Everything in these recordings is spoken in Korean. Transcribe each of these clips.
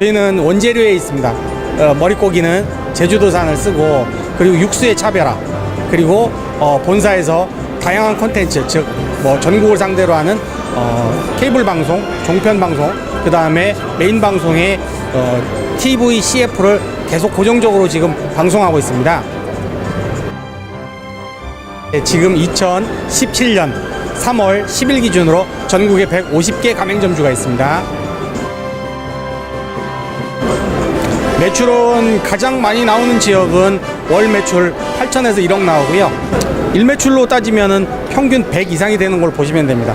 저희는 원재료에 있습니다. 어, 머릿고기는 제주도산을 쓰고 그리고 육수의 차별화 그리고 어, 본사에서 다양한 콘텐츠 즉 뭐 전국을 상대로 하는 어, 케이블 방송, 종편 방송 그 다음에 메인 방송의 어, TV, CF를 계속 고정적으로 지금 방송하고 있습니다. 네, 지금 2017년 3월 10일 기준으로 전국에 150개 가맹점주가 있습니다. 매출은 가장 많이 나오는 지역은 월 매출 8천에서 1억 나오고요. 일매출로 따지면은 평균 100 이상이 되는 걸 보시면 됩니다.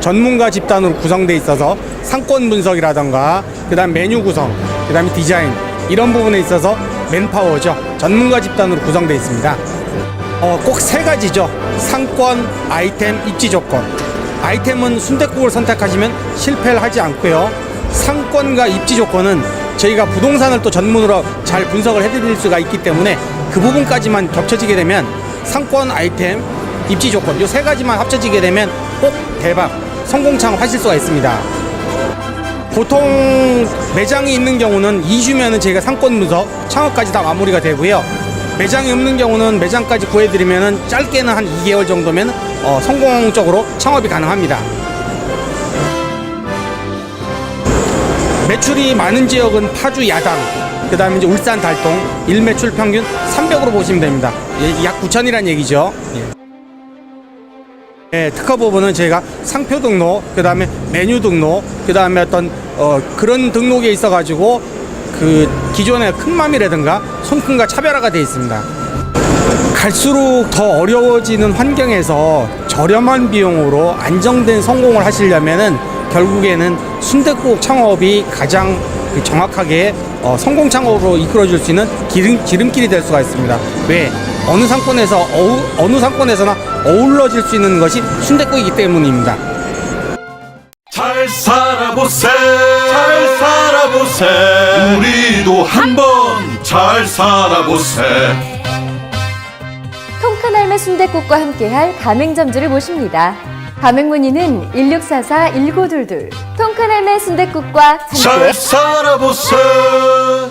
전문가 집단으로 구성돼 있어서 상권 분석이라던가 그다음 메뉴 구성, 그다음에 디자인 이런 부분에 있어서 맨파워죠. 전문가 집단으로 구성돼 있습니다. 어, 꼭 세 가지죠. 상권, 아이템, 입지 조건. 아이템은 순댓국을 선택하시면 실패를 하지 않고요. 상권과 입지 조건은 저희가 부동산을 또 전문으로 잘 분석을 해드릴 수가 있기 때문에 그 부분까지만 겹쳐지게 되면 상권, 아이템, 입지 조건 이 세 가지만 합쳐지게 되면 꼭 대박, 성공 창업하실 수가 있습니다. 보통 매장이 있는 경우는 2주면은 저희가 상권 분석, 창업까지 다 마무리가 되고요. 매장이 없는 경우는 매장까지 구해드리면은 짧게는 한 2개월 정도면 어, 성공적으로 창업이 가능합니다. 매출이 많은 지역은 파주 야당, 그 다음에 이제 울산 달동, 일매출 평균 300으로 보시면 됩니다. 예, 약 9천이란 얘기죠. 예. 예, 특허 부분은 저희가 상표 등록, 그 다음에 메뉴 등록, 그 다음에 어떤 어, 그런 등록에 있어가지고 그 기존의 큰맘이라든가 손큰과 차별화가 되어 있습니다. 갈수록 더 어려워지는 환경에서 저렴한 비용으로 안정된 성공을 하시려면은 결국에는 순댓국 창업이 가장 그 정확하게 어, 성공 창업으로 이끌어줄 수 있는 기름, 기름길이 될 수가 있습니다. 왜? 어느 상권에서 어우, 어느 상권에서나 어울러질 수 있는 것이 순댓국이기 때문입니다. 잘 살아보세 잘 살아보세 우리도 한번 잘 살아보세 통큰 할매 순댓국과 함께할 가맹점주를 모십니다. 가맹 문의는 1644-1922 통큰 할매 순댓국과 함께 잘 살아보세